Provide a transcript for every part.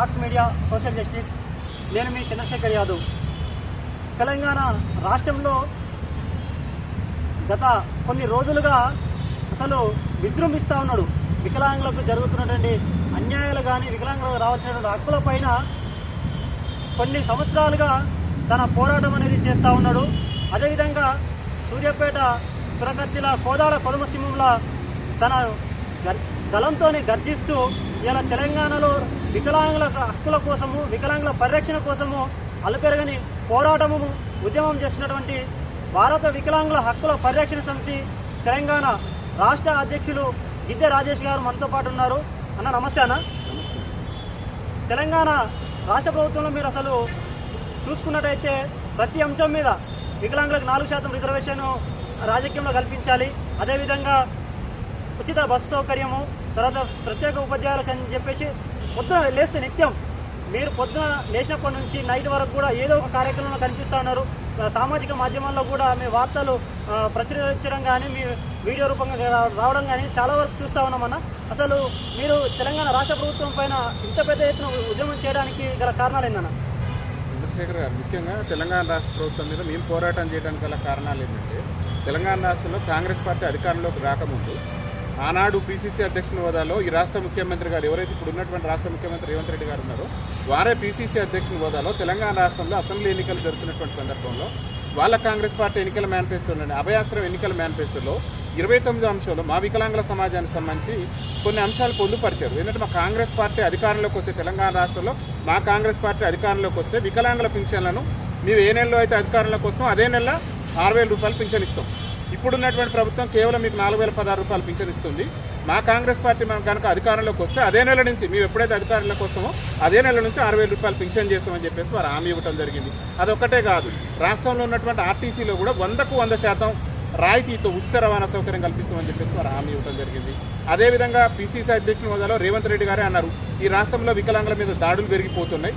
Arts media social justice నేను మీ చంద్రశేఖర్ యాదవ్. తెలంగాణ రాష్ట్రంలో గత కొన్ని రోజులుగా అసలు విజృంభిస్తూ ఉన్నాడు. వికలాంగులకు జరుగుతున్నటువంటి అన్యాయాలు కానీ వికలాంగులకు రావాల్సినటువంటి హక్కుల పైన కొన్ని సంవత్సరాలుగా తన పోరాటం అనేది చేస్తూ ఉన్నాడు. అదేవిధంగా సూర్యాపేట సురకత్తిల కోదాడ కొదమసింహంల తన గర్- గలంతోని గర్జిస్తూ ఇలా తెలంగాణలో వికలాంగుల హక్కుల కోసము వికలాంగుల పరిరక్షణ కోసము అలుపెరగని పోరాటము ఉద్యమం చేసినటువంటి భారత వికలాంగుల హక్కుల పరిరక్షణ సమితి తెలంగాణ రాష్ట్ర అధ్యక్షులు గిద్దె రాజేష్ గారు మనతో పాటు ఉన్నారు. అన్న నమస్తే అన్న. తెలంగాణ రాష్ట్ర ప్రభుత్వంలో మీరు అసలు చూసుకున్నట్టయితే ప్రతి అంశం మీద వికలాంగులకు నాలుగు శాతం రిజర్వేషన్ రాజకీయంలో కల్పించాలి. అదేవిధంగా ఉచిత బస్సు సౌకర్యము తర్వాత ప్రత్యేక ఉపాధ్యాయులకు అని చెప్పేసి పొద్దున లేస్తే నిత్యం. మీరు పొద్దున లేచినప్పటి నుంచి నైట్ వరకు కూడా ఏదో ఒక కార్యక్రమంలో కనిపిస్తూ ఉన్నారు. సామాజిక మాధ్యమాల్లో కూడా మీ వార్తలు ప్రచురించడం కానీ మీ వీడియో రూపంగా రా- రావడం కానీ చాలా వరకు చూస్తూ ఉన్నామన్న అసలు మీరు తెలంగాణ రాష్ట్ర ప్రభుత్వం పైన ఇంత పెద్ద ఎత్తున ఉద్యమం చేయడానికి గల కారణాలు ఏందన్న? చంద్రశేఖర్ గారు ముఖ్యంగా తెలంగాణ రాష్ట్ర ప్రభుత్వం మీద మేము పోరాటం చేయడానికి గల కారణాలు ఏంటంటే తెలంగాణ రాష్ట్రంలో కాంగ్రెస్ పార్టీ అధికారంలోకి రాకముందు ఆనాడు పీసీసీ అధ్యక్షుని హోదాలో ఈ రాష్ట్ర ముఖ్యమంత్రి గారు ఎవరైతే ఇప్పుడు ఉన్నటువంటి రాష్ట్ర ముఖ్యమంత్రి రేవంత్ రెడ్డి గారు ఉన్నారో వారే పీసీసీ అధ్యక్షుని హోదాలో తెలంగాణ రాష్ట్రంలో అసెంబ్లీ ఎన్నికలు జరుగుతున్నటువంటి సందర్భంలో వాళ్ళ కాంగ్రెస్ పార్టీ ఎన్నికల మేనిఫెస్టోలోని అభయాస్త్రం ఎన్నికల మేనిఫెస్టోలో ఇరవై తొమ్మిది అంశాలు మా వికలాంగుల సమాజానికి సంబంధించి కొన్ని అంశాలు పొందుపరిచారు. ఎందుకంటే మా కాంగ్రెస్ పార్టీ అధికారంలోకి వస్తే తెలంగాణ రాష్ట్రంలో మా కాంగ్రెస్ పార్టీ అధికారంలోకి వస్తే వికలాంగుల పింఛన్లను మేము ఏ నెలలో అయితే అధికారంలోకి వస్తాం అదే నెల ఆరు వేల రూపాయలు పింఛన్ ఇస్తాం. ఇప్పుడున్నటువంటి ప్రభుత్వం కేవలం మీకు నాలుగు వేల పదహారు రూపాయలు పింఛన్ ఇస్తుంది. మా కాంగ్రెస్ పార్టీ మనం కనుక అధికారంలోకి వస్తే అదే నెల నుంచి మేము ఎప్పుడైతే అధికారంలోకి వస్తామో అదే నెల నుంచి ఆరు వేల రూపాయలు పింఛన్ చేస్తామని చెప్పేసి వారు హామీ ఇవ్వడం జరిగింది. అదొక్కటే కాదు రాష్ట్రంలో ఉన్నటువంటి ఆర్టీసీలో కూడా వందకు వంద శాతం రాయితీతో ఉచిత రవాణా సౌకర్యం కల్పిస్తామని చెప్పేసి వారు హామీ ఇవ్వడం జరిగింది. అదేవిధంగా పీసీసీ అధ్యక్షుని హోదాలో రేవంత్ రెడ్డి గారే అన్నారు ఈ రాష్ట్రంలో వికలాంగుల మీద దాడులు పెరిగిపోతున్నాయి.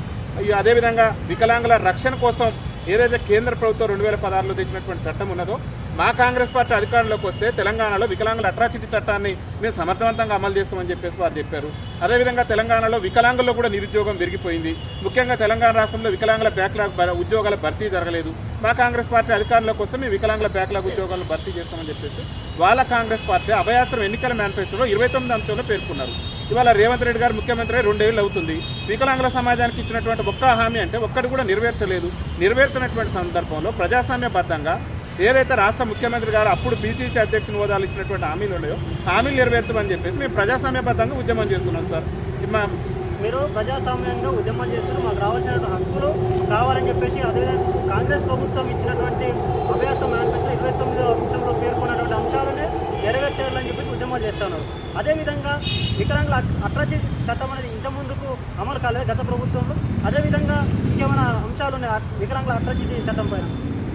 అదేవిధంగా వికలాంగుల రక్షణ కోసం ఏదైతే కేంద్ర ప్రభుత్వం రెండు వేల పదహారులో తెచ్చినటువంటి చట్టం ఉన్నదో మా కాంగ్రెస్ పార్టీ అధికారంలోకి వస్తే తెలంగాణలో వికలాంగుల అట్రాసిటీ చట్టాన్ని మేము సమర్థవంతంగా అమలు చేస్తామని చెప్పేసి వారు చెప్పారు. అదేవిధంగా తెలంగాణలో వికలాంగుల్లో కూడా నిరుద్యోగం పెరిగిపోయింది. ముఖ్యంగా తెలంగాణ రాష్ట్రంలో వికలాంగుల బ్యాక్లాగ్ ఉద్యోగాల భర్తీ జరగలేదు. మా కాంగ్రెస్ పార్టీ అధికారంలోకి వస్తే మేము వికలాంగుల బ్యాక్లాగ్ ఉద్యోగాలను భర్తీ చేస్తామని చెప్పేసి వాళ్ళ కాంగ్రెస్ పార్టీ అభయాస్త్రం ఎన్నికల మేనిఫెస్టోలో ఇరవై తొమ్మిది అంశంలో పేర్కొన్నారు. ఇవాళ రేవంత్ రెడ్డి గారు ముఖ్యమంత్రి రెండేళ్ళు అవుతుంది. వికలాంగుల సమాజానికి ఇచ్చినటువంటి ఒక్క హామీ అంటే ఒక్కటి కూడా నెరవేర్చలేదు. నెరవేర్చినటువంటి సందర్భంలో ప్రజాస్వామ్యబద్ధంగా ఏదైతే రాష్ట్ర ముఖ్యమంత్రి గారు అప్పుడు బీసీసీ అధ్యక్షుని హోదాలు ఇచ్చినటువంటి హామీలు ఉన్నాయో హామీలు నెరవేర్చమని చెప్పేసి మేము ప్రజాస్వామ్యబద్ధంగా ఉద్యమం చేస్తున్నాం సార్. మీరు ప్రజాస్వామ్యంగా ఉద్యమం చేస్తారు మాకు రావాల్సిన హక్కులు కావాలని చెప్పేసి అదేవిధంగా కాంగ్రెస్ ప్రభుత్వం ఇచ్చినటువంటి అభ్యాస మేనిఫెస్టో ఇరవై తొమ్మిదో అంశంలో పేర్కొన్నటువంటి అంశాలనే నెరవేర్చాలని చెప్పేసి ఉద్యమం చేస్తున్నారు. అదేవిధంగా వికలాంగుల అట్రాచి చట్టం అనేది ఇంత ముందుకు అమలు కాలేదు గత ప్రభుత్వంలో. అదేవిధంగా ఇంకేమైనా అంశాలు ఉన్నాయి? వికలాంగుల అట్రాసిటీ చట్టం పైన?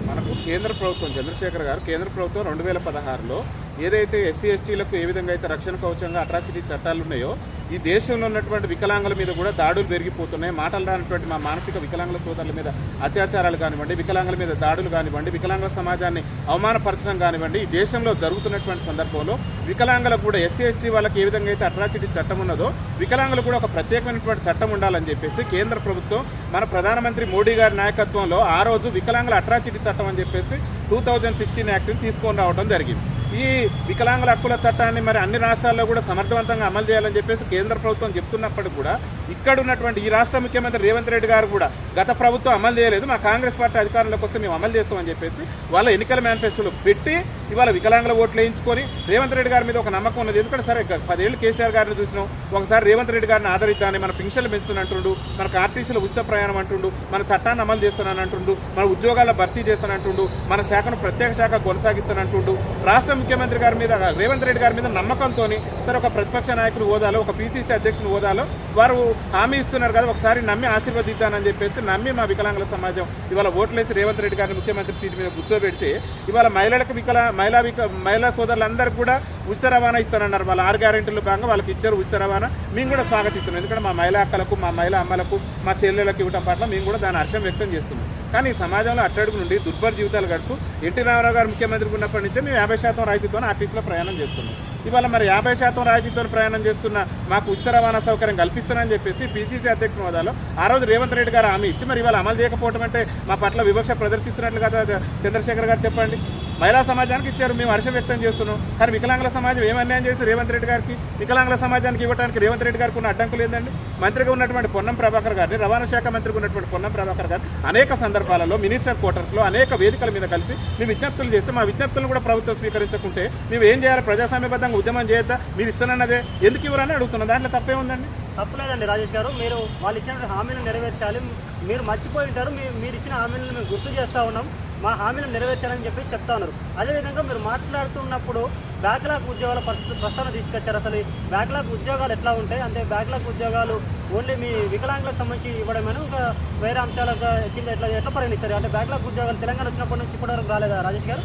మనకు కేంద్ర ప్రభుత్వం చంద్రశేఖర్ గారు కేంద్ర ప్రభుత్వం రెండు వేల పదహారులో ఏదైతే ఎస్సీ ఎస్టీలకు ఏ విధంగా అయితే రక్షణ కవచంగా అట్రాసిటీ చట్టాలు ఉన్నాయో ఈ దేశంలో ఉన్నటువంటి వికలాంగుల మీద కూడా దాడులు పెరిగిపోతున్నాయి. మాటలు రానటువంటి మా మానసిక వికలాంగుల సోదరుల మీద అత్యాచారాలు కానివ్వండి వికలాంగుల మీద దాడులు కానివ్వండి వికలాంగుల సమాజాన్ని అవమానపరచడం కానివ్వండి ఈ దేశంలో జరుగుతున్నటువంటి సందర్భంలో వికలాంగులకు కూడా ఎస్సీ ఎస్టీ వాళ్ళకి ఏ విధంగా అయితే అట్రాసిటీ చట్టం ఉన్నదో వికలాంగులు కూడా ఒక ప్రత్యేకమైనటువంటి చట్టం ఉండాలని చెప్పేసి కేంద్ర ప్రభుత్వం మన ప్రధానమంత్రి మోడీ గారి నాయకత్వంలో ఆ రోజు వికలాంగుల అట్రాసిటీ చట్టం అని చెప్పేసి టూ థౌజండ్ సిక్స్టీన్ యాక్ట్ని తీసుకొని రావడం జరిగింది. ఈ వికలాంగుల హక్కుల చట్టాన్ని మరి అన్ని రాష్ట్రాల్లో కూడా సమర్థవంతంగా అమలు చేయాలని చెప్పేసి కేంద్ర ప్రభుత్వం చెప్తున్నప్పటికీ కూడా ఇక్కడ ఉన్నటువంటి ఈ రాష్ట్ర ముఖ్యమంత్రి రేవంత్ రెడ్డి గారు కూడా గత ప్రభుత్వం అమలు చేయలేదు. మా కాంగ్రెస్ పార్టీ అధికారంలోకి వస్తే మేము అమలు చేస్తామని చెప్పేసి వాళ్ళ ఎన్నికల మేనిఫెస్టోలో పెట్టి ఇవాళ వికలాంగుల ఓట్లు వేయించుకొని రేవంత్ రెడ్డి గారి మీద ఒక నమ్మకం ఉన్నది. ఎందుకంటే సరే పదేళ్ళు కేసీఆర్ గారిని చూసినాం. ఒకసారి రేవంత్ రెడ్డి గారిని ఆదరిద్దామని మన పింఛన్లు పెంచుతున్నట్టుండు మనకు ఆర్టీసీలో ఉచిత ప్రయాణం అంటుండు మన చట్టాన్ని అమలు చేస్తానంటుండు మన ఉద్యోగాల భర్తీ చేస్తానంటుండు మన శాఖను ప్రత్యేక శాఖ కొనసాగిస్తానంటుండు రాష్ట్ర ముఖ్యమంత్రి గారి మీద రేవంత్ రెడ్డి గారి మీద నమ్మకంతో సరే ఒక ప్రతిపక్ష నాయకుడు హోదాలో ఒక పీసీసీ అధ్యక్షుని హోదాలో వారు హామీ ఇస్తున్నారు కదా ఒకసారి నమ్మి ఆశీర్వదిద్దానని చెప్పేసి నమ్మి మా వికలాంగుల సమాజం ఇవాళ ఓట్లేసి రేవంత్ రెడ్డి గారిని ముఖ్యమంత్రి సీట్ మీద కూర్చోబెడితే ఇవాళ మహిళలకు వికలా మహిళా విక మహిళా సోదరులందరికీ కూడా ఉచిత రవాణా ఇస్తానన్నారు. వాళ్ళ ఆరు గ్యారెంటీలు భాగంగా వాళ్ళకి ఇచ్చారు ఉచిత రవాణా. మేము కూడా స్వాగతిస్తున్నాం. ఎందుకంటే మా మహిళా అక్కలకు మా మహిళా అమ్మలకు మా చెల్లెలకు ఇవ్వడం పట్ల మేము కూడా దాని హర్షం వ్యక్తం చేస్తున్నాం. కానీ ఈ సమాజంలో అట్టడుగు నుండి దుర్భర జీవితాలు గడుపు ఎన్టీ రామారావు గారు ముఖ్యమంత్రి ఉన్నప్పటి నుంచే మేము యాభై శాతం రాయితీతో ఆర్టీసీలో ప్రయాణం చేస్తున్నాం. ఇవాళ మరి యాభై శాతం రాయితీతో ప్రయాణం చేస్తున్న మాకు ఉచిత రవాణా సౌకర్యం కల్పిస్తానని చెప్పేసి పీసీసీ అధ్యక్షుల హోదాలో ఆ రోజు రేవంత్ రెడ్డి గారు హామీ ఇచ్చి మరి ఇవాళ అమలు చేయకపోవడం అంటే మా పట్ల వివక్ష ప్రదర్శిస్తున్నట్లు కదా చంద్రశేఖర్ గారు చెప్పండి. మహిళా సమాజానికి ఇచ్చారు మేము హర్షం వ్యక్తం చేస్తున్నాం. కానీ వికలాంగుల సమాజం ఏం అన్యాయం చేస్తే రేవంత్ రెడ్డి గారికి వికలాంగుల సమాజానికి ఇవ్వడానికి రేవంత్ రెడ్డి గారికి ఉన్న అడ్డంకులు ఏందండి? మంత్రిగా ఉన్నటువంటి పొన్నం ప్రభాకర్ గారిని రవాణా శాఖ మంత్రిగా ఉన్నటువంటి పొన్నం ప్రభాకర్ గారు అనేక సందర్భాలలో మినిస్టర్ క్వార్టర్స్లో అనేక వేదికల మీద కలిసి మేము విజ్ఞప్తులు చేస్తే మా విజ్ఞప్తులను కూడా ప్రభుత్వం స్వీకరించకుంటే మేము ఏం చేయాలి? ప్రజాస్వామ్యబద్ధంగా ఉద్యమం చేయొద్దా? మీరు ఇస్తానన్నదే ఎందుకు ఇవ్వరని అడుగుతున్నాం. దాంట్లో తప్పే ఉందండి. తప్పలేదండి రాజేష్ గారు. మీరు వాళ్ళు ఇచ్చిన హామీలను నెరవేర్చాలి. మీరు మర్చిపోయి ఉంటారు. మీరు ఇచ్చిన హామీలను మేము గుర్తు చేస్తూ ఉన్నాం. మా హామీలను నెరవేర్చాలని చెప్పి చెప్తా ఉన్నారు. అదేవిధంగా మీరు మాట్లాడుతున్నప్పుడు బ్యాక్లాగ్ ఉద్యోగాల పరిస్థితి ప్రస్తావన తీసుకొచ్చారు అసలు. ఈ బ్యాక్లాగ్ ఉద్యోగాలు ఎట్లా ఉంటాయి? అంటే బ్యాక్లాగ్ ఉద్యోగాలు ఓన్లీ మీ వికలాంగులకు సంబంధించి ఇవ్వడమేనా? ఇంకా వేరే అంశాలకు కింద ఎట్లా ఎట్లా పరిగణిస్తారు? అంటే బ్యాక్లాగ్ ఉద్యోగాలు తెలంగాణ వచ్చినప్పటి నుంచి ఇప్పటివరకు రాలేదా రాజేష్ గారు?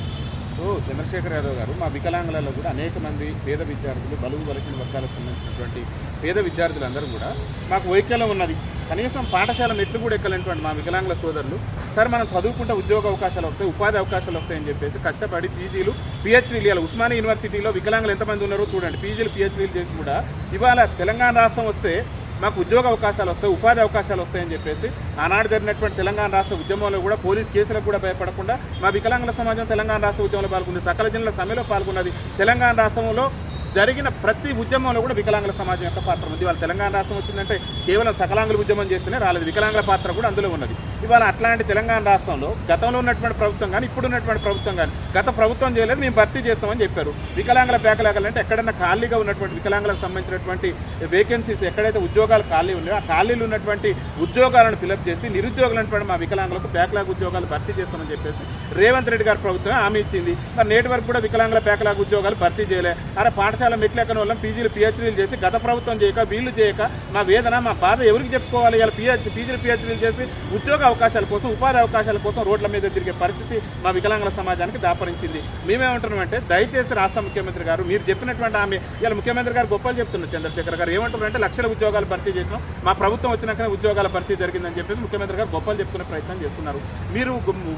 ఓ చంద్రశేఖర్ యాదవ్ గారు మా వికలాంగులలో కూడా అనేక మంది పేద విద్యార్థులు బలుగు బలసిన వర్గాలకు సంబంధించినటువంటి పేద విద్యార్థులందరూ కూడా మాకు వైకల్యం ఉన్నది. కనీసం పాఠశాల మెట్లు కూడా ఎక్కలేనటువంటి మా వికలాంగుల సోదరులు సార్ మనం చదువుకుంటే ఉద్యోగ అవకాశాలు వస్తాయి ఉపాధి అవకాశాలు వస్తాయని చెప్పేసి కష్టపడి పీజీలు పిహెచ్డీలు ఇవ్వాలి ఉస్మానియా యూనివర్సిటీలో వికలాంగులు ఎంతమంది ఉన్నారో చూడండి. పీజీలు పిహెచ్డీలు చేసి కూడా ఇవాళ తెలంగాణ రాష్ట్రం వస్తే మాకు ఉద్యోగ అవకాశాలు వస్తాయి ఉపాధి అవకాశాలు వస్తాయని చెప్పేసి ఆనాడు జరిగినటువంటి తెలంగాణ రాష్ట్ర ఉద్యమంలో కూడా పోలీస్ కేసులకు కూడా భయపడకుండా మా వికలాంగుల సమాజం తెలంగాణ రాష్ట్ర ఉద్యమంలో పాల్గొంది. సకల జిల్లాల సమ్మెలో పాల్గొన్నది. తెలంగాణ రాష్ట్రంలో జరిగిన ప్రతి ఉద్యమంలో కూడా వికలాంగుల సమాజం యొక్క పాత్ర ఉంది. వాళ్ళ తెలంగాణ రాష్ట్రం వచ్చిందంటే కేవలం సకలాంగుల ఉద్యమం చేస్తేనే రాలేదు. వికలాంగుల పాత్ర కూడా అందులో ఉన్నది. ఇవాళ అట్లాంటి తెలంగాణ రాష్ట్రంలో గతంలో ఉన్నటువంటి ప్రభుత్వం కానీ ఇప్పుడు ఉన్నటువంటి ప్రభుత్వం కానీ గత ప్రభుత్వం చేయలేదు మేము భర్తీ చేస్తామని చెప్పారు. వికలాంగుల బ్యాకలాగలు అంటే ఎక్కడైనా ఖాళీగా ఉన్నటువంటి వికలాంగులకు సంబంధించినటువంటి వేకెన్సీస్ ఎక్కడైతే ఉద్యోగాలు ఖాళీ ఉన్నాయో ఆ ఖాళీలు ఉన్నటువంటి ఉద్యోగాలను ఫిలప్ చేసి నిరుద్యోగులైనటువంటి మా వికలాంగులకు బ్యాక్లాగ్ ఉద్యోగాలు భర్తీ చేస్తామని చెప్పేసి రేవంత్ రెడ్డి గారి ప్రభుత్వం హామీ ఇచ్చింది. మరి నేటి వరకు కూడా వికలాంగుల బ్యాక్లాగ్ ఉద్యోగాలు భర్తీ చేయలే. అరే పాఠశాల మెట్లెక్కని వాళ్ళం పీజీలు పిహెచ్డీలు చేసి గత ప్రభుత్వం చేయక వీళ్ళు చేయక మా వేదన మా బాధ ఎవరికి చెప్పుకోవాలి? ఇలా పీహెచ్ పీజీలు పిహెచ్డీలు చేసి ఉద్యోగ అవకాశాల కోసం ఉపాధి అవకాశాల కోసం రోడ్ల మీద తిరిగే పరిస్థితి మా వికలాంగుల సమాజానికి దాపరించింది. మేమేమంటున్నామంటే దయచేసి రాష్ట్ర ముఖ్యమంత్రి గారు మీరు చెప్పినటువంటి ఆమె ఇలా ముఖ్యమంత్రి గారు గొప్పలు చెప్తున్నారు చంద్రశేఖర్ గారు. ఏమంటున్నారంటే లక్షల ఉద్యోగాలు భర్తీ చేసినాం మా ప్రభుత్వం వచ్చినాకనే ఉద్యోగాల భర్తీ జరిగిందని చెప్పేసి ముఖ్యమంత్రి గారు గొప్పలు చెప్తున్న ప్రయత్నం చేస్తున్నారు. మీరు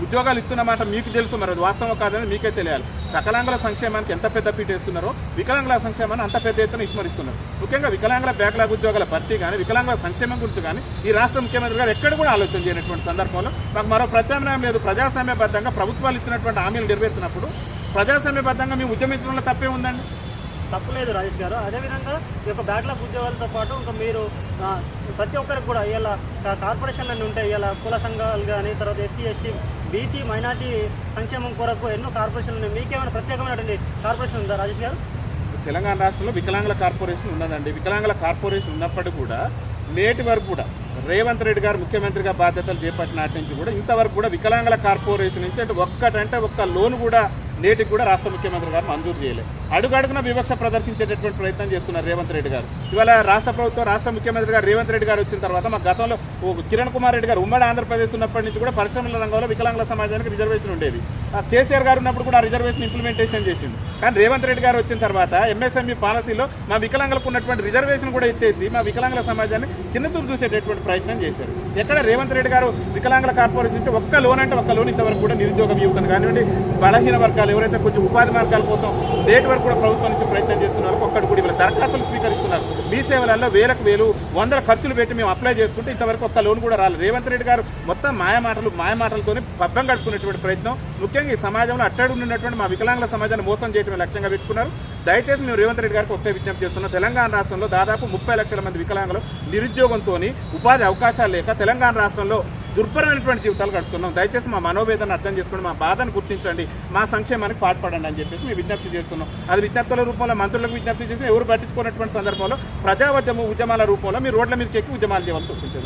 ఉద్యోగాలు ఇస్తున్న మాట మీకు తెలుసు మరి అది వాస్తవం కాదని మీకే తెలియాలి. సకలాంగుల సంక్షేమానికి ఎంత పెద్ద పీట వేస్తున్నారో వికలాంగుల సంక్షేమాన్ని అంత పెద్ద ఎత్తున విస్మరిస్తున్నారు. ముఖ్యంగా వికలాంగుల బ్యాక్లాగ్ ఉద్యోగాల భర్తీ కానీ వికలాంగుల సంక్షేమం గురించి కానీ ఈ రాష్ట్ర ముఖ్యమంత్రి గారు ఎక్కడ కూడా ఆలోచన చేయనటువంటి సందర్భంలో మాకు మరో ప్రత్యామ్నాయం లేదు. ప్రజాస్వామ్యబద్ధంగా ప్రభుత్వాలు ఇచ్చినటువంటి హామీలు నెరవేర్చినప్పుడు ప్రజాస్వామ్యబద్ధంగా మేము ఉద్యమించడంలో తప్పే ఉందండి? తప్పలేదు రాజేష్ గారు. అదేవిధంగా ఈ యొక్క బ్యాక్లాగ్ ఉద్యోగాలతో పాటు ఇంకా మీరు ప్రతి ఒక్కరికి కూడా ఇలా కార్పొరేషన్లు అన్నీ ఉంటాయి. ఇలా కుల సంఘాలు కానీ తర్వాత ఎస్సీ ఎస్టీ బీసీ మైనార్టీ సంక్షేమం కొరకు ఎన్నో కార్పొరేషన్లు ఉన్నాయి. మీకేమైనా ప్రత్యేకమైనటువంటి కార్పొరేషన్ ఉందా రాజేష్ గారు? తెలంగాణ రాష్ట్రంలో వికలాంగుల కార్పొరేషన్ ఉన్నదండి. వికలాంగుల కార్పొరేషన్ ఉన్నప్పటికీ కూడా నేటి వరకు కూడా రేవంత్ రెడ్డి గారు ముఖ్యమంత్రిగా బాధ్యతలు చేపట్టిన నాటి నుంచి కూడా ఇంతవరకు కూడా వికలాంగుల కార్పొరేషన్ నుంచి అంటే ఒక్కటంటే ఒక్క లోన్ కూడా నేటికి కూడా రాష్ట్ర ముఖ్యమంత్రి గారు మంజూరు చేయలేదు అడుగడుగున వివక్ష ప్రదర్శించేటటువంటి ప్రయత్నం చేస్తున్నారు రేవంత్ రెడ్డి గారు. ఇవాళ రాష్ట్ర ప్రభుత్వం రాష్ట్ర ముఖ్యమంత్రి గారు రేవంత్ రెడ్డి గారు వచ్చిన తర్వాత మా గతంలో కిరణ్ కుమార్ రెడ్డి గారు ఉమ్మడి ఆంధ్రప్రదేశ్ ఉన్నప్పటి నుంచి కూడా పరిశ్రమల రంగంలో వికలాంగుల సమాజానికి రిజర్వేషన్ ఉండేది కేసీఆర్ గారు ఉన్నప్పుడు కూడా ఆ రిజర్వేషన్ ఇంప్లిమెంటేషన్ చేసింది కానీ రేవంత్ రెడ్డి గారు వచ్చిన తర్వాత ఎంఎస్ఎంఈ పాలసీలో మా వికలాంగులకు ఉన్నటువంటి రిజర్వేషన్ కూడా ఎత్తేసి మా వికలాంగుల సమాజాన్ని చిన్నతూరు చూసేటటువంటి ప్రయత్నం చేశారు. ఎక్కడ రేవంత్ రెడ్డి గారు వికలాంగుల కార్పొరేషన్ ఒక్క లోన్ అంటే ఒక్క లోన్ ఇంతవరకు కూడా నిరుద్యోగ యువతను కానివ్వండి బలహీన వర్గాలు ఎవరైతే కొంచెం ఉపాధి మార్గాల కోసం నేటి వరకు కూడా ప్రభుత్వం నుంచి ప్రయత్నం చేస్తున్నారు ఒక్కటి కూడా ఇవాళ దరఖాస్తులు స్వీకరిస్తున్నారు. మీ సేవలలో వేలకు వేలు వందల ఖర్చులు పెట్టి మేము అప్లై చేసుకుంటే ఇంతవరకు ఒక్క లోన్ కూడా రాలేదు. రేవంత్ రెడ్డి గారు మొత్తం మాయమాటలు మాయమాటలతోనే పబ్బం గడుపుకునేటువంటి ప్రయత్నం. ముఖ్యంగా ఈ సమాజంలో అట్టడి ఉన్నటువంటి మా వికలాంగుల సమాజాన్ని మోసం చేయడమే లక్ష్యంగా పెట్టుకున్నారు. దయచేసి మేము రేవంత్ రెడ్డి గారికి ఒకే విజ్ఞప్తి చేస్తున్నాం. తెలంగాణ రాష్ట్రంలో దాదాపు ముప్పై లక్షల మంది వికలాంగులు నిరుద్యోగంతో ఉపాధి అవకాశాలు లేక తెలంగాణ రాష్ట్రంలో దుర్భరమైనటువంటి జీవితాలు గడుపుతున్నాం. దయచేసి మా మనోవేదన అర్థం చేసుకోండి మా బాధను గుర్తించండి మా సంక్షేమానికి పాటుపడండి అని చెప్పేసి మేము విజ్ఞప్తి చేస్తున్నాం. అది విజ్ఞప్తుల రూపంలో మంత్రులకు విజ్ఞప్తి చేసిన ఎవరు పట్టించుకున్నటువంటి సందర్భంలో ప్రజావద్యమ ఉద్యమాల రూపంలో మీరు రోడ్ల మీదకి ఎక్కి ఉద్యమాలు చేయవలసి వస్తుంది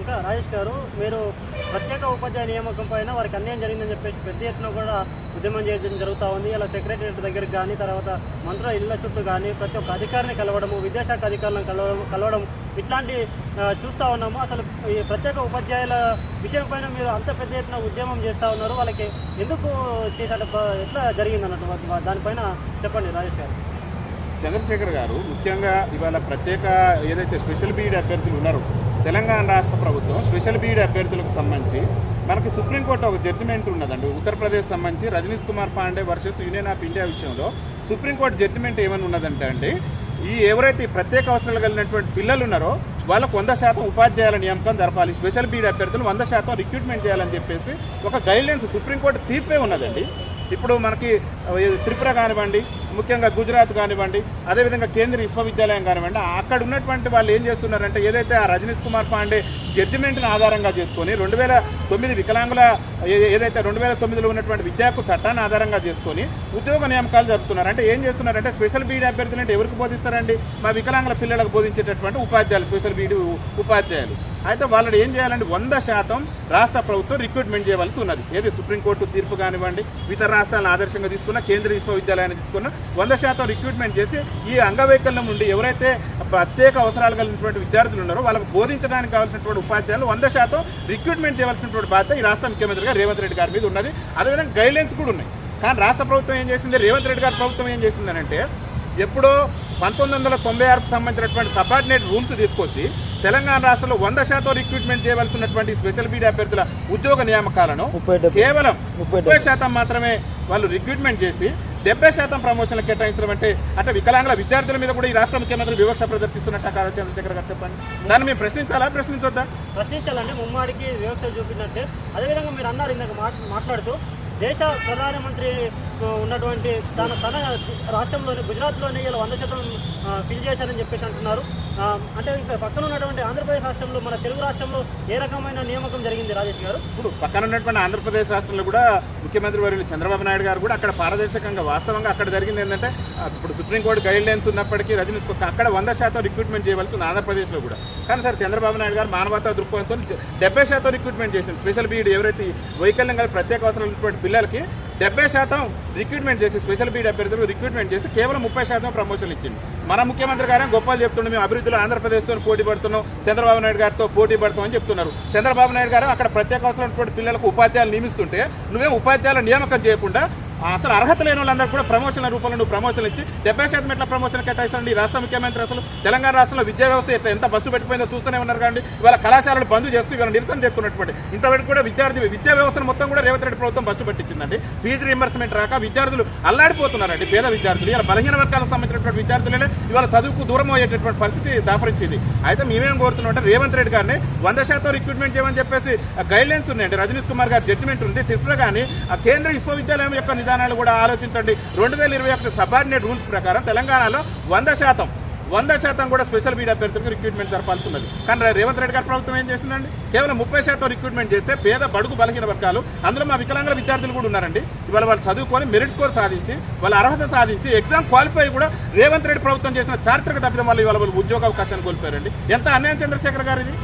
ఇంకా రాజేష్ గారు మీరు ప్రత్యేక ఉపాధ్యాయ నియామకం పైన వారికి అన్యాయం జరిగిందని చెప్పేసి పెద్ద ఎత్తున కూడా ఉద్యమం చేయడం జరుగుతూ ఉంది. ఇలా సెక్రటరియట్ దగ్గరికి కానీ తర్వాత మంత్రుల ఇళ్ళ చుట్టూ కానీ ప్రతి ఒక్క అధికారిని కలవడము విద్యాశాఖ అధికారులను కలవడం కలవడం ఇట్లాంటి చూస్తూ ఉన్నాము. అసలు ఈ ప్రత్యేక ఉపాధ్యాయుల విషయం పైన మీరు అంత పెద్ద ఎత్తున ఉద్యమం చేస్తూ ఉన్నారు. వాళ్ళకి ఎందుకు చేశారు? ఎట్లా జరిగింది అన్నట్టు దానిపైన చెప్పండి రాజేష్ గారు. చంద్రశేఖర్ గారు ముఖ్యంగా ఇవాళ ప్రత్యేక ఏదైతే స్పెషల్ బీఈడి అభ్యర్థులు ఉన్నారో తెలంగాణ రాష్ట్ర ప్రభుత్వం స్పెషల్ బీడ్ అభ్యర్థులకు సంబంధించి మనకి సుప్రీంకోర్టు ఒక జడ్జిమెంట్ ఉన్నదండి. ఉత్తరప్రదేశ్ సంబంధించి Rajneesh Kumar Pandey versus union of India విషయంలో సుప్రీంకోర్టు జడ్జిమెంట్ ఏమని ఉన్నదంటే అండి ఈ ఎవరైతే ప్రత్యేక అవసరాలు కలిగినటువంటి పిల్లలు ఉన్నారో వాళ్ళకు వంద శాతం ఉపాధ్యాయుల నియామకం జరపాలి. స్పెషల్ బీడ్ అభ్యర్థులు వంద శాతం రిక్రూట్మెంట్ చేయాలని చెప్పేసి ఒక గైడ్లైన్స్ సుప్రీంకోర్టు తీర్పే ఉన్నదండి. ఇప్పుడు మనకి త్రిపుర కానివ్వండి ముఖ్యంగా గుజరాత్ కానివ్వండి అదేవిధంగా కేంద్ర విశ్వవిద్యాలయం కానివ్వండి అక్కడ ఉన్నటువంటి వాళ్ళు ఏం చేస్తున్నారంటే ఏదైతే ఆ రజనీష్ కుమార్ పాండే జడ్జిమెంట్ని ఆధారంగా చేసుకొని రెండు వేల తొమ్మిది వికలాంగుల ఏదైతే రెండు వేల తొమ్మిదిలో ఉన్నటువంటి విద్యాకు చట్టాన్ని ఆధారంగా చేసుకొని ఉద్యోగ నియామకాలు జరుపుతున్నారు. అంటే ఏం చేస్తున్నారంటే స్పెషల్ బీడీ అభ్యర్థులు అంటే ఎవరికి బోధిస్తారండి? మా వికలాంగుల పిల్లలకు బోధించేటటువంటి ఉపాధ్యాయులు స్పెషల్ బీడీ ఉపాధ్యాయులు. అయితే వాళ్ళని ఏం చేయాలంటే వంద శాతం రాష్ట్ర ప్రభుత్వం రిక్రూట్మెంట్ చేయవలసి ఉన్నది. ఏది సుప్రీంకోర్టు తీర్పు కానివ్వండి ఇతర రాష్ట్రాలను ఆదర్శంగా తీసుకున్న కేంద్ర విశ్వవిద్యాలయాన్ని తీసుకున్న వంద శాతం రిక్రూట్మెంట్ చేసి ఈ అంగవైకల్యం నుండి ఎవరైతే ప్రత్యేక అవసరాలు కలిగినటువంటి విద్యార్థులు ఉన్నారో వాళ్ళకు బోధించడానికి కావాల్సినటువంటి ఉపాధ్యాయులు వంద శాతం రిక్రూట్మెంట్ చేయవలసినటువంటి బాధ్యత ఈ రాష్ట్ర ముఖ్యమంత్రిగా రేవంత్ రెడ్డి గారి మీద ఉన్నది. అదేవిధంగా గైడ్లైన్స్ కూడా ఉన్నాయి. కానీ రాష్ట్ర ప్రభుత్వం ఏం చేసింది? రేవంత్ రెడ్డి గారి ప్రభుత్వం ఏం చేసిందని అంటే ఎప్పుడో పంతొమ్మిది వందల తొంభై ఆరుకు సంబంధించినటువంటి సబార్డినేట్ రూల్స్ తీసుకొచ్చి తెలంగాణ రాష్ట్రంలో వంద శాతం రిక్రూట్మెంట్ చేయవలసినటువంటి స్పెషల్ బీడీ అభ్యర్థుల ఉద్యోగ నియామకాలను. కేవలం ముప్పై శాతం మాత్రమే వాళ్ళు రిక్రూట్మెంట్ చేసి డెబ్బై శాతం ప్రమోషన్లు కేటాయించడం అంటే అంటే వికలాంగుల విద్యార్థుల మీద కూడా ఈ రాష్ట్ర ముఖ్యమంత్రి వివక్ష ప్రదర్శిస్తున్నట్టు కాదా చంద్రశేఖర్ గారు చెప్పండి. దాన్ని మేము ప్రశ్నించాలా? ప్రశ్నించొద్దా? ప్రశ్నించాలంటే ముమ్మాడికి వివక్ష చూపినట్టే. అదేవిధంగా మీరు అన్నారు ఇందాక మాట్లాడుతూ దేశ ప్రధానమంత్రి ఉన్నటువంటి తన తన రాష్ట్రంలోని గుజరాత్లోనే ఇలా వంద శాతం ఫిల్ చేశారని చెప్పేసి అంటున్నారు. అంటే పక్కన ఉన్నటువంటి ఆంధ్రప్రదేశ్ రాష్ట్రంలో మన తెలుగు రాష్ట్రంలో ఏ రకమైన నియామకం జరిగింది రాజేష్ గారు? ఇప్పుడు పక్కన ఉన్నటువంటి ఆంధ్రప్రదేశ్ రాష్ట్రంలో కూడా ముఖ్యమంత్రి వర్యులు చంద్రబాబు నాయుడు గారు కూడా అక్కడ పారదర్శకంగా వాస్తవంగా అక్కడ జరిగింది ఏంటంటే ఇప్పుడు సుప్రీంకోర్టు గైడ్ లైన్స్ ఉన్నప్పటికీ రజనీ అక్కడ వంద శాతం రిక్రూట్మెంట్ చేయవలసి ఉంది ఆంధ్రప్రదేశ్లో కూడా. కానీ సార్ చంద్రబాబు నాయుడు గారు మానవతా దృక్పథంతో డెబ్బై శాతం రిక్రూట్మెంట్ చేసింది. స్పెషల్ బీడ్ ఎవరైతే వైకల్యం గారు ప్రత్యేక అవసరం ఉన్నటువంటి పిల్లలకి డెబ్బై శాతం రిక్రూట్మెంట్ చేసి స్పెషల్ బీడ్ అభ్యర్థులు రిక్రూట్మెంట్ చేసి కేవలం ముప్పై శాతం ప్రమోషన్ ఇచ్చింది. మన ముఖ్యమంత్రి గారే గొప్పలు చెప్తుండే మేము అభివృద్ధిలో ఆంధ్రప్రదేశ్తో పోటీ పడుతున్నాం చంద్రబాబు నాయుడు గారితో పోటీ పడతామని చెప్తున్నారు. చంద్రబాబు నాయుడు గారు అక్కడ ప్రత్యేక అవసరమైనటువంటి పిల్లలకు ఉపాధ్యాయులు నియమిస్తుంటే నువ్వే ఉపాధ్యాయుల నియామకం చేయకుండా అసలు అర్హత లేని వాళ్ళందరూ కూడా ప్రమోషన్ల రూపంలో నువ్వు ప్రమోషన్ ఇచ్చి డెబ్బై శాతం ఎట్లా ప్రమోషన్ కేటాయిస్తాండి ఈ రాష్ట్ర ముఖ్యమంత్రి అసలు తెలంగాణ రాష్ట్రంలో విద్యా వ్యవస్థ ఎట్లా ఎంత బస్సు పెట్టిపోయిందో చూస్తూనే ఉన్నారు కానీ ఇవాళ కళాశాలలు బంద్ చేస్తూ ఇవాళ నిరసన చేస్తున్నటువంటి ఇంతవరకు కూడా విద్యార్థి విద్యా వ్యవస్థను మొత్తం కూడా రేవంత్ రెడ్డి ప్రభుత్వం బస్సు పెట్టించిందండి. ఫీజు రీంబర్స్మెంట్ రాక విద్యార్థులు అల్లాడిపోతున్నారండి పేద విద్యార్థులు. ఇలా బలహీన వర్గాలకు సంబంధించినటువంటి విద్యార్థులనే ఇవాళ చదువుకు దూరం అయ్యేటటువంటి పరిస్థితి దాపరించింది. అయితే మేమేం కోరుతున్నాం అంటే రేవంత్ రెడ్డి గారిని వంద శాతం రిక్రూట్మెంట్ చేయమని చెప్పేసి గైడ్లైన్స్ ఉన్నాయండి. రజనీష్ కుమార్ గారి జడ్జిమెంట్ ఉంది. త్రిపుర కానీ ఆ కేంద్ర విశ్వవిద్యాలయం యొక్క విధానాలు కూడా ఆలోచించండి. రెండు వేల ఇరవై ఒకటి సబార్డినేట్ రూల్స్ ప్రకారం తెలంగాణలో వంద శాతం వంద శాతం కూడా స్పెషల్ బీడ్ అభ్యర్థులకు రిక్రూట్మెంట్ జరపాల్సి ఉన్నది కానీ రేవంత్ రెడ్డి గారి ప్రభుత్వం ఏం చేసిందండి? కేవలం ముప్పై శాతం రిక్రూట్మెంట్ చేస్తే పేద బడుగు బలహీన వర్గాలు అందులో మా వికలాంగుల విద్యార్థులు కూడా ఉన్నారండి. ఇవాళ వాళ్ళు చదువుకొని మెరిట్ స్కోర్ సాధించి వాళ్ళ అర్హత సాధించి ఎగ్జామ్ క్వాలిఫై కూడా రేవంత్ రెడ్డి ప్రభుత్వం చేసిన చారిత్రక తప్పిదం వల్ల ఇవాళ వాళ్ళు ఉద్యోగ అవకాశాన్ని కోల్పోయారండి. ఎంత అన్యాయం చంద్రశేఖర్ గారు ఇది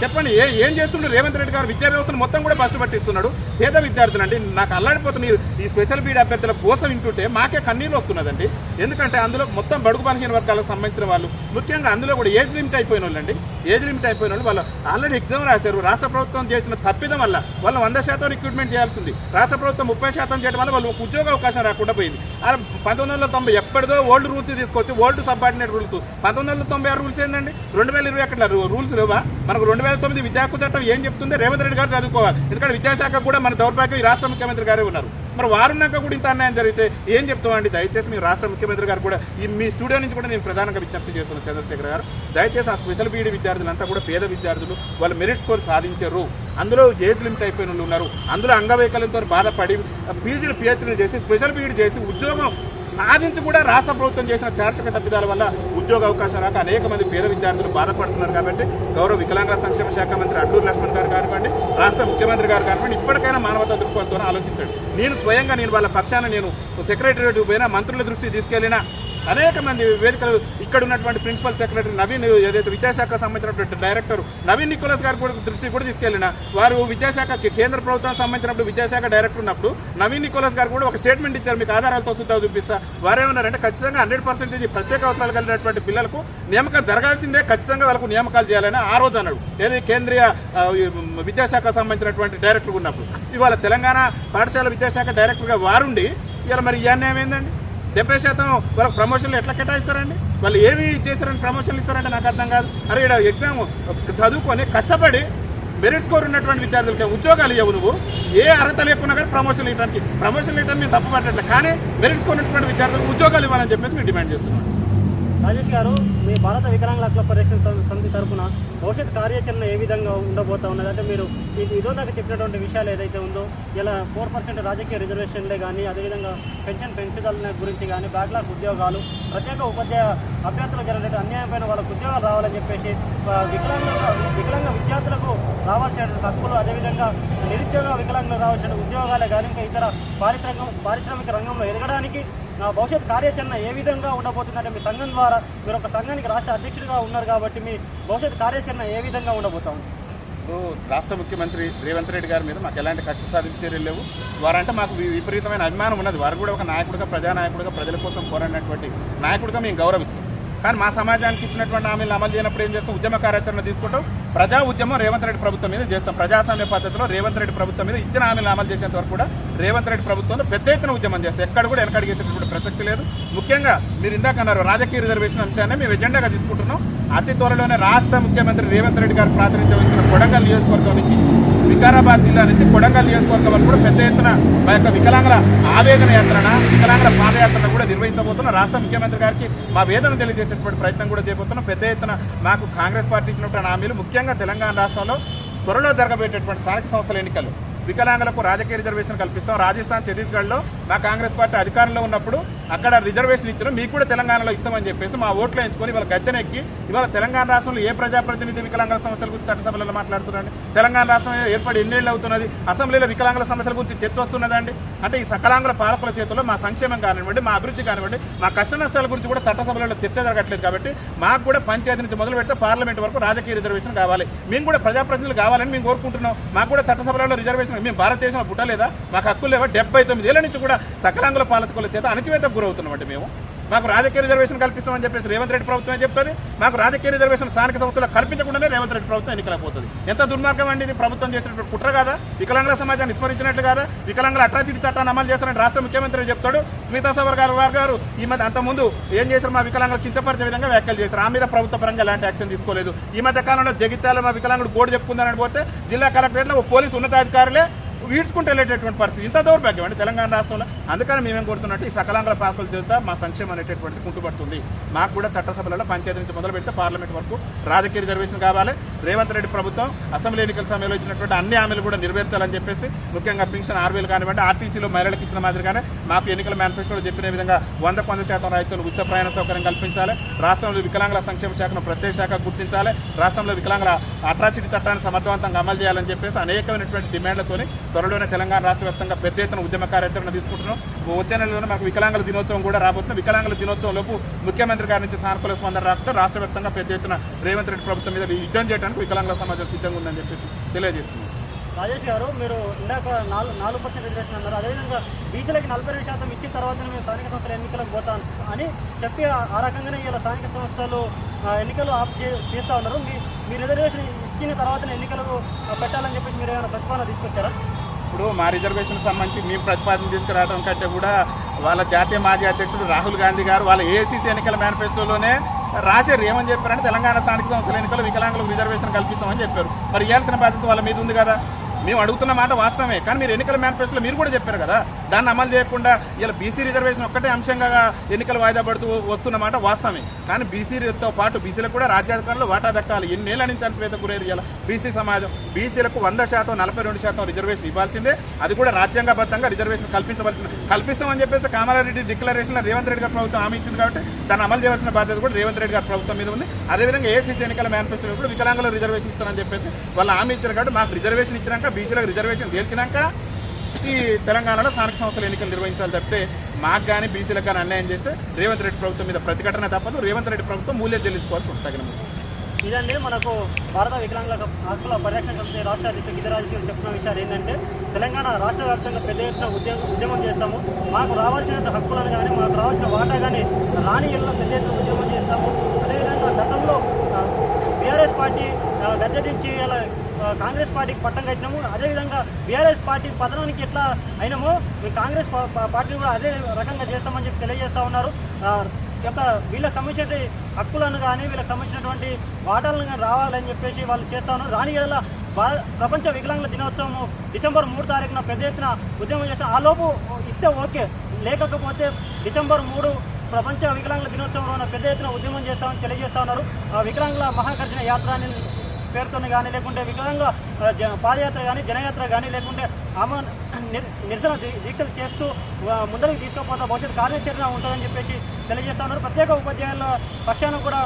చెప్పండి ఏ ఏం చేస్తుండ్రు రేవంత్ రెడ్డి గారు? విద్యా వ్యవస్థను మొత్తం కూడా బస్టు పట్టిస్తున్నాడు. పేద విద్యార్థులు అండి నాకు అల్లాడిపోతున్న మీరు ఈ స్పెషల్ బీడ్ అభ్యర్థుల కోసం వింటుంటే మాకే కన్నీళ్ళు వస్తున్నదండి. ఎందుకంటే అందులో మొత్తం బడుగు బలహీన వర్గాలకు సంబంధించిన వాళ్ళు ముఖ్యంగా అందులో కూడా ఏజ్ లిమిట్ అయిపోయిన వాళ్ళండి. ఏజ్ లిమిట్ అయిపోయిన వాళ్ళు వాళ్ళు ఆల్రెడీ ఎగ్జామ్ రాశారు. రాష్ట్ర ప్రభుత్వం చేసిన తప్పిదం వల్ల వాళ్ళు వంద శాతం రిక్రూట్మెంట్ చేయాల్సింది రాష్ట్ర ప్రభుత్వం ముప్పై శాతం చేయడం వల్ల వాళ్ళు ఉద్యోగ అవకాశం రాకుండా పోయింది. అలా పంతొమ్మిది వందల తొంభై ఎప్పటిదో ఓల్డ్ రూల్స్ తీసుకొచ్చి ఓల్డ్ సబార్డినేట్ రూల్స్ పంతొమ్మిది వందల తొంభై ఆరు రూల్స్ ఏంటండి రెండు వేల ఇరవై అక్కడ రూల్స్ లేవా? మనకు రెండు వేల తొమ్మిది విద్యాకు చట్టం ఏం చెప్తుందో రేవంత్ రెడ్డి గారు చదువుకోవాలి. ఎందుకంటే విద్యాశాఖ కూడా మన దౌర్భాగ్యం ఈ రాష్ట్ర ముఖ్యమంత్రి గారే ఉన్నారు. మరి వారున్నాక కూడా ఇంత అన్యాయం జరిగితే ఏం చెప్తామండి? దయచేసి మీ రాష్ట్ర ముఖ్యమంత్రి గారు కూడా ఈ మీ స్టూడియో నుంచి కూడా నేను ప్రధానంగా విజ్ఞప్తి చేస్తున్నాను చంద్రశేఖర్ గారు దయచేసి ఆ స్పెషల్ బీడీ విద్యార్థులంతా కూడా పేద విద్యార్థులు వాళ్ళు మెరిట్ స్కోర్ సాధించారు. అందులో ఏజ్ లిమిట్ అయిపోయిన వాళ్ళు ఉన్నారు. అందులో అంగవైకల్యంతో బాధపడి పీజీలు పిహెచ్డీలు చేసి స్పెషల్ బీడీ చేసి ఉద్యోగం సాధించి కూడా రాష్ట్ర ప్రభుత్వం చేసిన చారిత్రక తప్పిదాల వల్ల ఉద్యోగ అవకాశం రాక అనేక మంది పేద విద్యార్థులు బాధపడుతున్నారు కాబట్టి గౌరవ వికలాంగుల సంక్షేమ శాఖ మంత్రి అడ్డూరు లక్ష్మణ్ గారు కానివ్వండి రాష్ట్ర ముఖ్యమంత్రి గారు కానివ్వండి ఇప్పటికైనా మానవతా దృక్పథంతో ఆలోచించండి. నేను స్వయంగా నేను వాళ్ళ పక్షాన నేను సెక్రటరియట్ పోయినా మంత్రుల దృష్టి తీసుకెళ్ళినా అనేక మంది వేదికలు ఇక్కడ ఉన్నటువంటి ప్రిన్సిపల్ సెక్రటరీ నవీన్ ఏదైతే విద్యాశాఖ సంబంధించినటువంటి డైరెక్టర్ నవీన్ నికోలస్ గారు కూడా దృష్టికి కూడా తీసుకెళ్ళిన వారు విద్యాశాఖ కేంద్ర ప్రభుత్వం సంబంధించినప్పుడు విద్యాశాఖ డైరెక్టర్ ఉన్నప్పుడు నవీన్ నికోలస్ గారు కూడా ఒక స్టేట్మెంట్ ఇచ్చారు మీకు ఆధారాలతో సుద్దా చూపిస్తా. వారేమన్నారంటే ఖచ్చితంగా హండ్రెడ్ పర్సెంటేజ్ ప్రత్యేక అవసరాలు కలిగినటువంటి పిల్లలకు నియామకం జరగాల్సిందే ఖచ్చితంగా వాళ్ళకు నియామకాలు చేయాలని ఆ రోజు అన్నాడు. ఏది కేంద్రీయ విద్యాశాఖ సంబంధించినటువంటి డైరెక్టర్ ఉన్నప్పుడు. ఇవాళ తెలంగాణ పాఠశాల విద్యాశాఖ డైరెక్టర్గా వారుండి ఇవాళ మరి ఈ అన్యాయం ఏందండి? డెబ్బై శాతం వాళ్ళకి ప్రమోషన్లు ఎట్లా కేటాయిస్తారండి? వాళ్ళు ఏమి చేస్తారని ప్రమోషన్లు ఇస్తారంటే నాకు అర్థం కాదు. అరే ఇక్కడ ఎగ్జామ్ చదువుకొని కష్టపడి మెరిట్ స్కోర్ ఉన్నటువంటి విద్యార్థులకి ఉద్యోగాలు ఇవ్వవు నువ్వు. ఏ అర్హత లేకున్నా కానీ ప్రమోషన్ ఇవ్వడానికి. ప్రమోషన్ ఇవ్వడానికి నేను తప్పు పట్టట్లేదు కానీ మెరిట్ స్కోర్ ఉన్నటువంటి విద్యార్థులకు ఉద్యోగాలు ఇవ్వాలని చెప్పేసి మేము డిమాండ్ చేస్తున్నాం రాజేష్ గారు మీ భారత వికలాంగుల హక్కుల పరిరక్షణ సమితి తరఫున భవిష్యత్ కార్యాచరణ ఏ విధంగా ఉండబోతా ఉన్నది? అంటే మీరు ఇది ఇదో దాకా చెప్పినటువంటి విషయాలు ఏదైతే ఉందో ఇలా ఫోర్ పర్సెంట్ రాజకీయ రిజర్వేషన్లే కానీ అదేవిధంగా పెన్షన్ పెంచుదల గురించి కానీ బ్యాక్లాగ్ ఉద్యోగాలు ప్రత్యేక ఉపాధ్యాయ అభ్యర్థులకు జరిగినట్టు అన్యాయం పైన వాళ్ళకు ఉద్యోగాలు రావాలని చెప్పేసి వికలాంగ వికలాంగ విద్యార్థులకు రావాల్సిన హక్కులు అదేవిధంగా నిరుద్యోగ వికలాంగులకు రావాల్సిన ఉద్యోగాలే కానీ ఇంకా ఇతర పారిశ్రామిక పారిశ్రామిక రంగంలో ఎదగడానికి నా భవిష్యత్ కార్యాచరణ ఏ విధంగా ఉండబోతుందంటే మీ సంఘం ద్వారా మీరు ఒక సంఘానికి రాష్ట్ర అధ్యక్షుడిగా ఉన్నారు కాబట్టి మీ భవిష్యత్ కార్యాచరణ ఏ విధంగా ఉండబోతా ఉంది? ఇప్పుడు రాష్ట్ర ముఖ్యమంత్రి రేవంత్ రెడ్డి గారి మీద మాకు ఎలాంటి కక్ష సాధించే లేవు. వారంటే మాకు విపరీతమైన అభిమానం ఉన్నది. వారు కూడా ఒక నాయకుడిగా ప్రజానాయకుడిగా ప్రజల కోసం పోరాడినటువంటి నాయకుడిగా మేము గౌరవిస్తాం కానీ మా సమాజానికి ఇచ్చినటువంటి హామీలను అమలు చేయనప్పుడు ఏం చేస్తాం? ఉద్యమ కార్యాచరణ తీసుకుంటాం. ప్రజా ఉద్యమం రేవంత్ రెడ్డి ప్రభుత్వం మీద చేస్తాం. ప్రజాస్వామ్య పద్ధతిలో రేవంత్ రెడ్డి ప్రభుత్వం మీద ఇచ్చిన హామీలను అమలు చేసేంత వరకు కూడా రేవంత్ రెడ్డి ప్రభుత్వంలో పెద్ద ఎత్తున ఉద్యమం చేస్తాం. ఎక్కడ కూడా వెనకడిగేసేటువంటి ప్రసక్తి లేదు. ముఖ్యంగా మీరు ఇందాక అన్నారు రాజకీయ రిజర్వేషన్ అంశాన్ని మేము ఎజెండాగా తీసుకుంటున్నాం. అతి త్వరలోనే రాష్ట్ర ముఖ్యమంత్రి రేవంత్ రెడ్డి గారు ప్రాతినిధ్యం వహిస్తున్న కొడంగల్ నియోజకవర్గం నుంచి వికారాబాద్ జిల్లా నుంచి కొడంగల్ నియోజకవర్గం వరకు కూడా పెద్ద ఎత్తున మా యొక్క వికలాంగుల ఆవేదన యాత్రన వికలాంగుల పాదయాత్రను కూడా నిర్వహించబోతున్నాం రాష్ట్ర ముఖ్యమంత్రి గారికి మా వేదన తెలియజేసేటువంటి ప్రయత్నం కూడా చేయబోతున్నాం పెద్ద ఎత్తున మాకు కాంగ్రెస్ పార్టీ ఇచ్చినటువంటి హామీలు ముఖ్యంగా తెలంగాణ రాష్ట్రంలో త్వరలో జరగబోయేటటువంటి స్థానిక సంస్థల ఎన్నికలు. వికలాంగులకు రాజకీయ రిజర్వేషన్ కల్పిస్తాం. రాజస్థాన్ ఛత్తీస్గఢ్లో మా కాంగ్రెస్ పార్టీ అధికారంలో ఉన్నప్పుడు అక్కడ రిజర్వేషన్ ఇచ్చిన మీకు కూడా తెలంగాణలో ఇస్తామని చెప్పేసి మా ఓట్లు ఎంచుకొని ఇవాళ గద్దెనెక్కి ఇవాళ తెలంగాణ రాష్ట్రంలో ఏ ప్రజాప్రతినిధి వికలాంగుల సమస్యల గురించి చట్టసభలలో మాట్లాడుతున్నారండి? తెలంగాణ రాష్ట్రం ఏర్పడి ఎన్నేళ్ళు అవుతున్నది? అసెంబ్లీలో వికలాంగుల సమస్యల గురించి చర్చ వస్తున్నదండి? అంటే ఈ సకలాంగుల పాలకుల చేతుల్లో మా సంక్షేమం కానివ్వండి మా అభివృద్ధి కానివ్వండి మా కష్ట నష్టాల గురించి కూడా చట్టసభలలో చర్చ జరగట్లేదు కాబట్టి మాకు కూడా పంచాయతీ నుంచి మొదలు పెడితే పార్లమెంట్ వరకు రాజకీయ రిజర్వేషన్ కావాలి. మేము కూడా ప్రజాప్రతినిధులు కావాలని మేము కోరుకుంటున్నాం. మాకు కూడా చట్టసభలలో రిజర్వేషన్ మేము భారతదేశంలో పుట్టలేదా? మాకు హక్కులు లేవా? డెబ్బై తొమ్మిది ఏళ్ళ నుంచి కూడా సకలాంగుల పాలకుల చేత అణచివేతకు గురవుతున్నామండి మేము. మాకు రాజకీయ రిజర్వేషన్ కల్పిస్తామని చెప్పేసి రేవంత్ రెడ్డి ప్రభుత్వం చెప్తుంది. మాకు రాజకీయ రిజర్వేషన్ స్థానిక సంస్థలు కల్పించకుండానే రేవంత్ రెడ్డి ప్రభుత్వం ఎన్నికలపోతుంది ఎంత దుర్మార్గం అండి ఇది? ప్రభుత్వం చేసినటువంటి కుట్ర కాదా? వికలాంగుల సమాజాన్ని విస్మరించినట్లు కాదా? వికలాంగుల అట్రాసిటీ చట్టాన్ని అమలు చేస్తారని రాష్ట్ర ముఖ్యమంత్రి చెప్తాడు. స్మితా సవర్ గారు గారు ఈ మధ్య అంత ముందు ఏం చేశారు? మా వికలాంగులు కించపరిచే విధంగా వ్యాఖ్యలు చేశారు. ఆ మీద ప్రభుత్వ పరంగా ఎలాంటి యాక్షన్ తీసుకోలేదు. ఈ మధ్య కాలంలో జగిత్యాల మా వికలాంగుడు బోర్డు చెప్పుకుందని పోతే జిల్లా కలెక్టరేట్లో ఓ పోలీసు ఉన్నతాధికారులే వీడ్చుకుంటూ వెళ్ళేటటువంటి పరిస్థితి. ఇంత దౌర్భాగ్యం అండి తెలంగాణ రాష్ట్రంలో. అందుకని మేమేం కోరుతున్నట్టు ఈ సకలాంగల పాలకుల చేత మా సంక్షేమం అనేటటువంటిది కుంటుపడుతుంది. మాకు కూడా చట్టసభలలో పంచాయతీ నుంచి మొదలు పెడితే పార్లమెంట్ వరకు రాజకీయ రిజర్వేషన్ కావాలి. రేవంత్ రెడ్డి ప్రభుత్వం అసెంబ్లీ ఎన్నికల సమయంలో ఇచ్చినటువంటి అన్ని హామీలు కూడా నెరవేర్చాలని చెప్పేసి ముఖ్యంగా పెన్షన్ ఆర్వీలు కానివ్వండి ఆర్టీసీలో మహిళలకు ఇచ్చిన మాదిరిగానే మాకు ఎన్నికల మేనిఫెస్టోలో చెప్పిన విధంగా వంద వంద శాతం రైతులు ఉచిత ప్రయాణ సౌకర్యం కల్పించాలి. రాష్ట్రంలో వికలాంగుల సంక్షేమ శాఖను ప్రత్యేక శాఖ గుర్తించాలి. రాష్ట్రంలో వికలాంగుల అట్రాసిటీ చట్టాన్ని సమర్థవంతంగా అమలు చేయాలని చెప్పేసి అనేకమైనటువంటి డిమాండ్లతోని త్వరలోనే తెలంగాణ రాష్ట్ర వ్యాప్తంగా పెద్ద ఎత్తున ఉద్యమ కార్యాచరణ తీసుకుంటున్నాం. వచ్చే నెలలోనే మాకు వికలాంగుల దినోత్సవం కూడా రాబోతుంది. వికలాంగుల దినోత్సవం లోపు ముఖ్యమంత్రి గారి నుంచి సానుకూల స్పందన రాకపోతే రాష్ట్ర వ్యాప్తంగా పెద్ద ఎత్తున రేవంత్ రెడ్డి ప్రభుత్వం మీద యుద్ధం చేయడానికి వికలాంగుల సమాజం సిద్ధంగా ఉందని చెప్పేసి తెలియజేస్తుంది రాజేష్ గారు మీరు ఇందాక నాలుగు నాలుగు పర్సెంట్ రిజర్వేషన్ అన్నారు. అదేవిధంగా బీసీలకి నలభై రెండు శాతం ఇచ్చిన తర్వాత మేము స్థానిక సంస్థల ఎన్నికలకు పోతాం అని చెప్పి ఆ- రకంగానే ఇలా స్థానిక సంస్థలు ఎన్నికలు ఆప్ చేస్తూ చేస్తా ఉన్నారు. మీ రిజర్వేషన్ ఇచ్చిన తర్వాత ఎన్నికలు పెట్టాలని చెప్పేసి మీరు ఏమైనా ప్రతిపాదన తీసుకొచ్చారా? ఇప్పుడు మా రిజర్వేషన్ సంబంధించి మేము ప్రతిపాదన తీసుకురావడం కంటే కూడా వాళ్ళ జాతీయ మాజీ అధ్యక్షుడు రాహుల్ గాంధీ గారు వాళ్ళ ఏసీసీ ఎన్నికల మేనిఫెస్టోలోనే రాశారు. ఏమని చెప్పారంటే తెలంగాణ స్థానిక సంస్థల ఎన్నికలు వికలాంగులకు రిజర్వేషన్ కల్పిస్తామని చెప్పారు. మరి ఇవ్వాల్సిన బాధ్యత వాళ్ళ మీద ఉంది కదా. మేము అడుగుతున్న మాట వాస్తవమే. కానీ మీరు ఎన్నికల మేనిఫెస్టోలో మీరు కూడా చెప్పారు కదా. దాన్ని అమలు చేయకుండా ఇలా బీసీ రిజర్వేషన్ ఒక్కటే అంశంగా ఎన్నికలు వాయిదా పడుతూ వస్తున్న మాట వాస్తవమే. కానీ బీసీతో పాటు బీసీలకు కూడా రాజ్యాధికారులు వాటా దక్కాలి. ఎన్నేళ్ళ నుంచి అనిపేత గురేరు ఇలా బీసీ సమాజం. బీసీలకు వంద శాతం నలభై రెండు శాతం రిజర్వేషన్ ఇవ్వాల్సిందే. అది కూడా రాజ్యాంగబద్ధంగా రిజర్వేషన్ కల్పించవలసింది కల్పిస్తామని చెప్పేసి కామారెడ్డి డిక్లరేషన్ రేవంత్ రెడ్డి గారి ప్రభుత్వం హామీ ఇచ్చింది కాబట్టి దాన్ని అమలు చేయవలసిన బాధ్యత కూడా రేవంత్ రెడ్డి గారి ప్రభుత్వం మీద ఉంది. అదేవిధంగా ఏసీసీ ఎన్నికల మేనిఫెస్టోలో కూడా వికలాంగులు రిజర్వేషన్ ఇస్తారని చెప్పేసి వాళ్ళు హామీ ఇచ్చారు కాబట్టి మాకు రిజర్వేషన్ ఇచ్చినాక బీసీలకు రిజర్వేషన్ తేల్చినాక ఈ తెలంగాణలో స్థానిక సంస్థల ఎన్నికలు నిర్వహించాలి తప్పితే మాకు కానీ బీసీలకు కానీ అన్యాయం చేస్తే రేవంత్ రెడ్డి ప్రభుత్వం మీద ప్రతిఘటన తప్పదు. రేవంత్ రెడ్డి ప్రభుత్వం మూల్యం చెల్లించుకోవాల్సి ఉంటుంది. తగిన ఇదండి మనకు భారత వికలాంగుల హక్కుల పరిరక్షణ సమితి రాష్ట్ర అధ్యక్షుడు గిరిరాజు చెప్పిన చెప్తున్న విషయాలు ఏంటంటే తెలంగాణ రాష్ట్ర వ్యాప్తంగా పెద్ద ఎత్తున ఉద్యోగ ఉద్యమం చేస్తాము. మాకు రావాల్సిన హక్కులను కానీ మాకు రావాల్సిన వాటా కానీ రాని ఇళ్ళలో పెద్ద ఎత్తున ఉద్యమం చేస్తాము. అదేవిధంగా గతంలో బీఆర్ఎస్ పార్టీ గద్దె దించి ఇలా కాంగ్రెస్ పార్టీకి పట్టం కట్టినాము. అదేవిధంగా బీఆర్ఎస్ పార్టీ పతనానికి ఎట్లా అయినామో మేము కాంగ్రెస్ పార్టీని కూడా అదే రకంగా చేస్తామని చెప్పి తెలియజేస్తా ఉన్నారు. యొక్క వీళ్ళకి సంబంధించిన హక్కులను కానీ వీళ్ళకి సంబంధించినటువంటి వాటాలను కానీ రావాలని చెప్పేసి వాళ్ళు చేస్తా ఉన్నారు. రాని ఏళ్ళ ప్రపంచ వికలాంగుల దినోత్సవం డిసెంబర్ మూడు తారీఖున పెద్ద ఎత్తున ఉద్యమం చేస్తాం ఆ లోపు ఇస్తే ఓకే. లేకపోతే డిసెంబర్ మూడు ప్రపంచ వికలాంగుల దినోత్సవం పెద్ద ఎత్తున ఉద్యమం చేస్తామని తెలియజేస్తా ఉన్నారు. వికలాంగుల మహాకర్షణ యాత్ర అని పేరుతో కానీ లేకుంటే వికలాంగ జ- పాదయాత్ర కానీ జనయాత్ర కానీ లేకుంటే ఆమె నిర్- నిరసన దీక్షలు చేస్తూ ముందరికి తీసుకోకపోతే భవిష్యత్ కార్యాచరణ ఉంటుందని చెప్పేసి తెలియజేస్తా ఉన్నారు. ప్రత్యేక ఉపాధ్యాయుల పక్షాన కూడా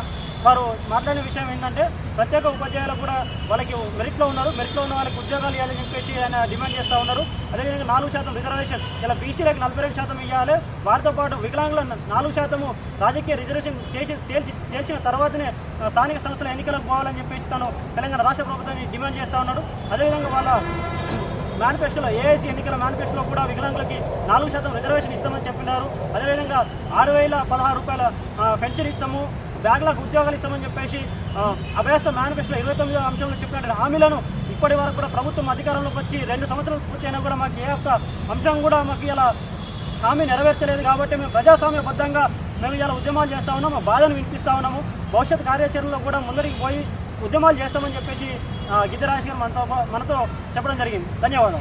వారు మాట్లాడిన విషయం ఏంటంటే ప్రత్యేక ఉపాధ్యాయులు కూడా వాళ్ళకి మెరిట్లో ఉన్నారు. మెరిట్లో ఉన్న వాళ్ళకి ఉద్యోగాలు ఇవ్వాలని చెప్పేసి ఆయన డిమాండ్ చేస్తూ ఉన్నారు. అదేవిధంగా నాలుగు శాతం రిజర్వేషన్ ఇలా బీసీలకు నలభై రెండు శాతం ఇవ్వాలి. వారితో పాటు వికలాంగుల నాలుగు శాతము రాజకీయ రిజర్వేషన్ చేసి తేల్చి తేల్చిన తర్వాతనే స్థానిక సంస్థల ఎన్నికలకు పోవాలని చెప్పేసి తను తెలంగాణ రాష్ట్ర ప్రభుత్వాన్ని డిమాండ్ చేస్తూ ఉన్నాడు. అదేవిధంగా వాళ్ళ మేనిఫెస్టోలో ఏఐసీ ఎన్నికల మేనిఫెస్టోలో కూడా వికలాంగులకి నాలుగు శాతం రిజర్వేషన్ ఇస్తామని చెప్పినారు. అదేవిధంగా ఆరు వేల పదహారు రూపాయల పెన్షన్ ఇస్తాము. బ్యాగ్లకు ఉద్యోగాలు ఇస్తామని చెప్పేసి అభ్యాస మేనిఫెస్టో ఇరవై తొమ్మిదో అంశంలో చెప్పినట్టు హామీలను ఇప్పటి వరకు కూడా ప్రభుత్వం అధికారంలోకి వచ్చి రెండు సంవత్సరాలు పూర్తయినా కూడా మాకు ఏ ఒక్క అంశం కూడా మాకు ఇలా హామీ నెరవేర్చలేదు కాబట్టి మేము ప్రజాస్వామ్యబద్ధంగా మేము ఇలా ఉద్యమాలు చేస్తా ఉన్నాము మా బాధను వినిపిస్తా ఉన్నాము. భవిష్యత్ కార్యాచరణలో కూడా ముందరికి పోయి ఉద్యమాలు చేస్తామని చెప్పేసి ఆ, గిద్దరాజు గారు మనతో మనతో చెప్పడం జరిగింది. ధన్యవాదాలు.